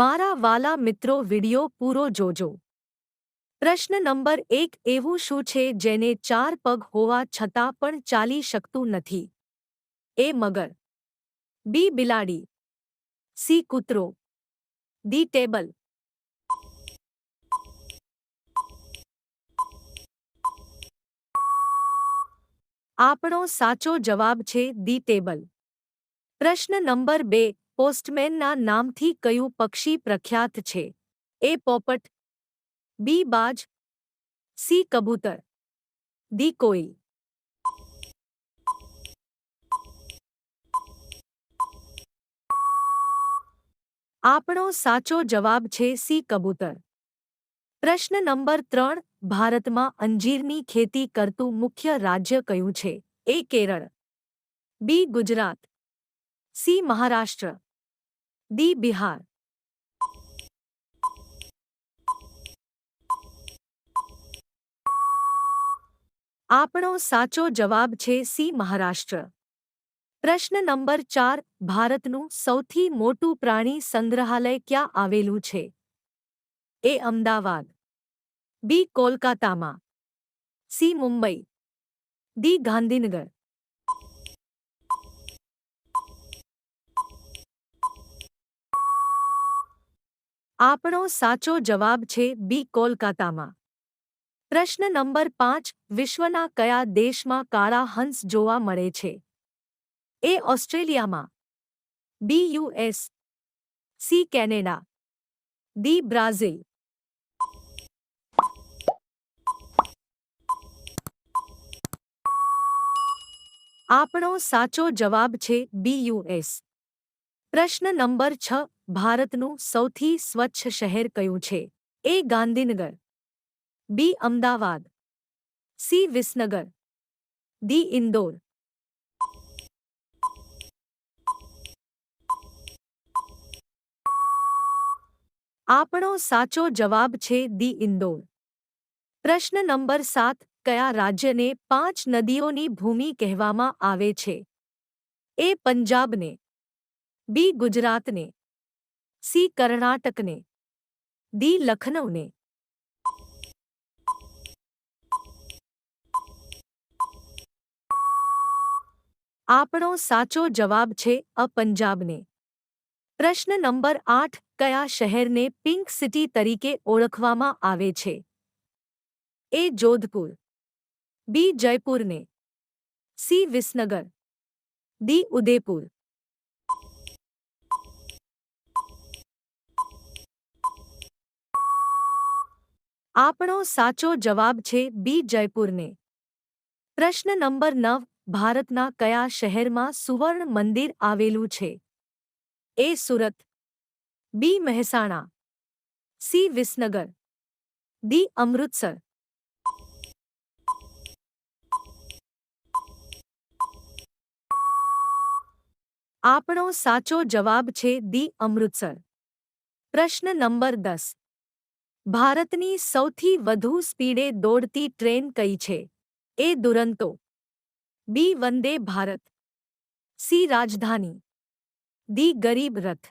मारा वाला मित्रों वीडियो पूरो जोजो प्रश्न नंबर 1 એવું શું છે જેને 4 પગ હોવા છતાં પણ ચાલી શકતું નથી એ મગર બી બિલાડી સી કૂતરો ડી ટેબલ આપણો સાચો જવાબ છે ડી ટેબલ પ્રશ્ન નંબર 2 पोस्टमैन ના નામ થી કયું પક્ષી પ્રખ્યાત છે એ પોપટ બી બાજ સી કબૂતર ડી કોય આપણો સાચો જવાબ છે સી કબૂતર પ્રશ્ન નંબર 3 ભારતમાં અંજીરની ખેતી કરતું મુખ્ય રાજ્ય કયું છે A Kerala B Gujarat C Maharashtra D Bihar આપણો સાચો જવાબ છે સી મહારાષ્ટ્ર પ્રશ્ન નંબર 4 ભારત નું સૌથી મોટું પ્રાણી સંગ્રહાલય ક્યાં આવેલું છે એ અમદાવાદ બી કોલકાતામાં સી મુંબઈ ડી ગાંધીનગર આપણો સાચો જવાબ છે બી કોલકાતામાં પ્રશ્ન નંબર પાંચ વિશ્વના કયા દેશમાં કાળા હંસ જોવા મળે છે એ ઓસ્ટ્રેલિયામાં B US C Canada D Brazil આપણો સાચો જવાબ છે બી યુએસ પ્રશ્ન નંબર છ ભારતનું સૌથી સ્વચ્છ શહેર કયું છે A Gandhinagar B Ahmedabad C Visnagar D Indore આપણો સાચો જવાબ છે દી ઇન્દોર પ્રશ્ન નંબર સાત કયા રાજ્યને પાંચ નદીઓની ભૂમિ કહેવામાં આવે છે એ પંજાબને બી ગુજરાતને सी कर्नाटक ने डी लखनऊ ने आपड़ों સાચો જવાબ છે અ પંજાબને પ્રશ્ન નંબર 8 કયા શહેર ને પિંક સિટી તરીકે ઓળખવામાં આવે છે એ जोधपुर બી જયપુર ને સી વિસનગર ડી ઉદયપુર આપણો સાચો જવાબ છે બી જયપુરને પ્રશ્ન નંબર નવ ભારતના કયા શહેરમાં સુવર્ણ મંદિર આવેલું છે A Surat B Mehsana C Visnagar D Amritsar આપણો સાચો જવાબ છે દી અમૃતસર પ્રશ્ન નંબર દસ ભારતની સૌથી વધુ સ્પીડે દોડતી ટ્રેન કઈ છે A Duronto B Vande Bharat C Rajdhani D Garib રથ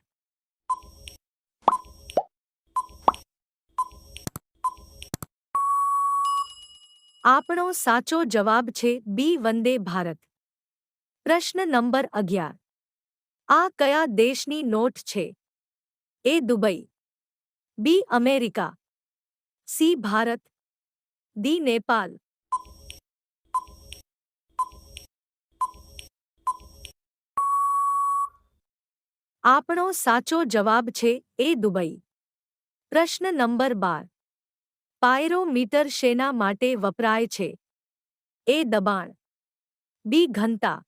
આપણો સાચો જવાબ છે બી વંદે ભારત પ્રશ્ન નંબર અગિયાર આ કયા દેશની નોટ છે A Dubai B America C Bharat D Nepal આપણો સાચો જવાબ છે એ દુબઈ પ્રશ્ન નંબર બાર પાયરોમીટર શેના માટે વપરાય છે એ દબાણ બી ઘનતા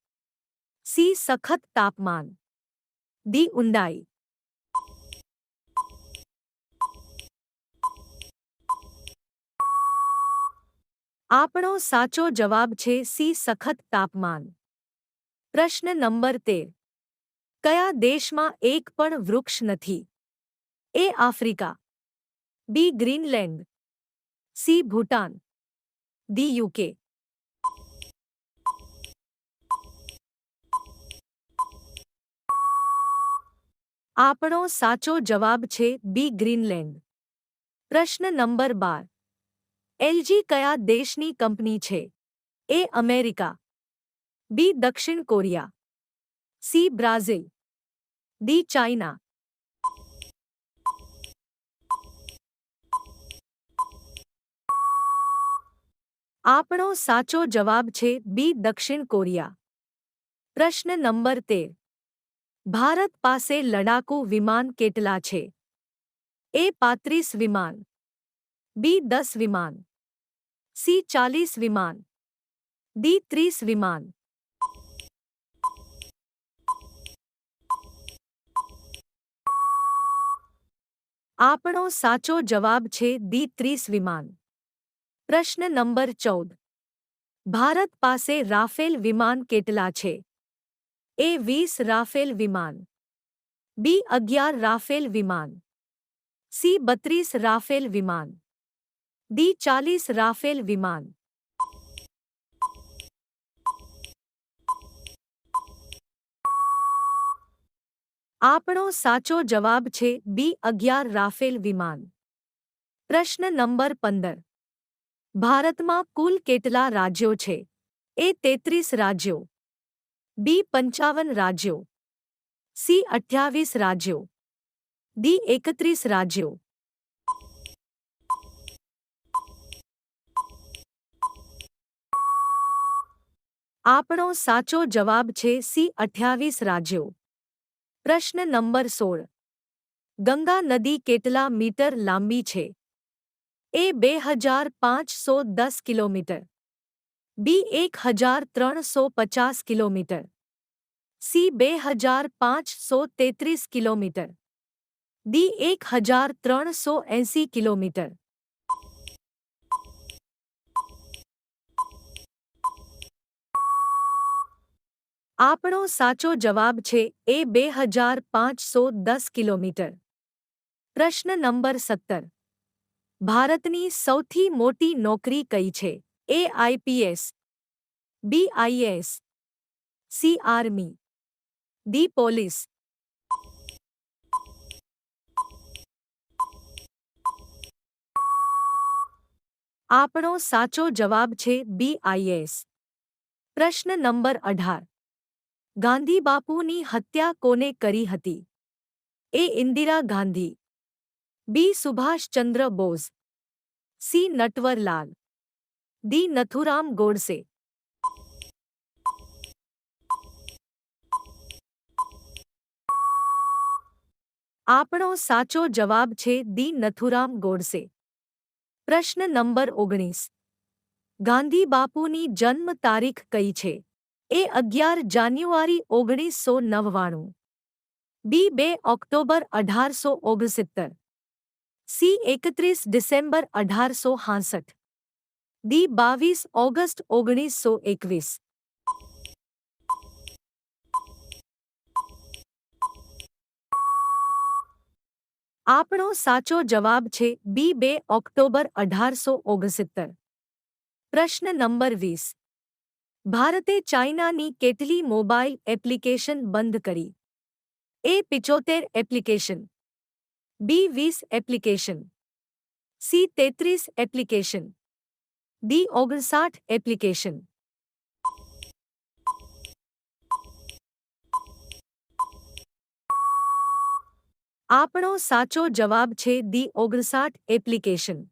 સી સખત તાપમાન ડી ઊંડાઈ આપણો સાચો જવાબ છે સી સખત તાપમાન પ્રશ્ન નંબર 13 કયા દેશમાં એક પણ વૃક્ષ નથી A Africa B Greenland C Bhutan D UK આપણો સાચો જવાબ છે બી ગ્રીનલેન્ડ પ્રશ્ન નંબર 12 એલજી કયા દેશની કંપની છે એ અમેરિકા બી દક્ષિણ Korea C Brazil D China આપણો સાચો જવાબ છે બી દક્ષિણ કોરિયા પ્રશ્ન નંબર તેર ભારત પાસે લડાકુ વિમાન કેટલા છે એ પાંત્રીસ વિમાન B10 विमान C40 विमान D30 विमान आपनो સાચો જવાબ છે D30 विमान પ્રશ્ન નંબર 14 ભારત પાસે રાફેલ વિમાન કેટલા છે A 20 રાફેલ વિમાન B 11 રાફેલ વિમાન C 32 રાફેલ વિમાન डी 40 राफेल विमान आपनो સાચો જવાબ છે બી 11 રાફેલ વિમાન પ્રશ્ન નંબર 15 ભારતમાં કુલ કેટલા રાજ્યો છે એ 33 રાજ્યો બી 55 રાજ્યો સી 28 રાજ્યો ડી 31 રાજ્યો આપણો સાચો જવાબ છે સી અઠ્યાવીસ રાજ્યો પ્રશ્ન નંબર સોળ ગંગા નદી કેટલા મીટર લાંબી છે એ બે હજાર પાંચસો દસ કિલોમીટર બી એક હજાર ત્રણસો પચાસ કિલોમીટર સી બે હજાર પાંચસો તેત્રીસ કિલોમીટર ડી એક હજાર ત્રણસો એંસી કિલોમીટર આપણો સાચો જવાબ છે એ બે હજાર પાંચસો દસ કિલોમીટર પ્રશ્ન નંબર સત્તર ભારતની સૌથી મોટી નોકરી કઈ છે A IPS B IAS C army D police આપણો સાચો જવાબ છે બી આઈએસ પ્રશ્ન નંબર અઢાર गांधी बापू नी हत्या कोने करी हती A Indira Gandhi B Subhash Chandra Bose C Natwarlal D Nathuram Godse આપણો સાચો જવાબ છે દી નથુરામ ગોડસે પ્રશ્ન નંબર ઓગણીસ ગાંધી બાપુની જન્મ તારીખ કઈ છે એ અગિયાર જાન્યુઆરી ઓગણીસો નવ્વાણું બી બે ઓક્ટોબર અઢારસો ઓગણસિત્તેર સી એકત્રીસ ડિસેમ્બર અઢારસો હાંસઠ ડી બાવીસ ઓગસ્ટ ઓગણીસો એકવીસ આપણો સાચો જવાબ છે બી બે ઓક્ટોબર અઢારસો ઓગણસિત્તર પ્રશ્ન નંબર વીસ ભારતે ચાઇનાની કેટલી મોબાઇલ એપ્લિકેશન બંધ કરી એ પિચોતેર એપ્લિકેશન બી વીસ એપ્લિકેશન સી તેત્રીસ એપ્લિકેશન ડી ઓગણસાઠ એપ્લિકેશન આપણો સાચો જવાબ છે દી ઓગણસાઠ એપ્લિકેશન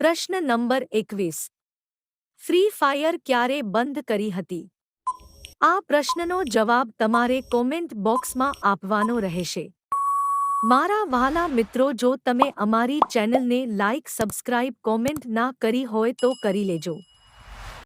પ્રશ્ન નંબર એકવીસ ફ્રી ફાયર ક્યારે બંધ કરી હતી આ પ્રશ્નનો જવાબ તમારે કોમેન્ટ બોક્સમાં આપવાનો રહેશે મારા વહાલા મિત્રો જો તમે અમારી ચેનલને લાઇક સબસ્ક્રાઇબ કોમેન્ટ ના કરી હોય તો કરી લેજો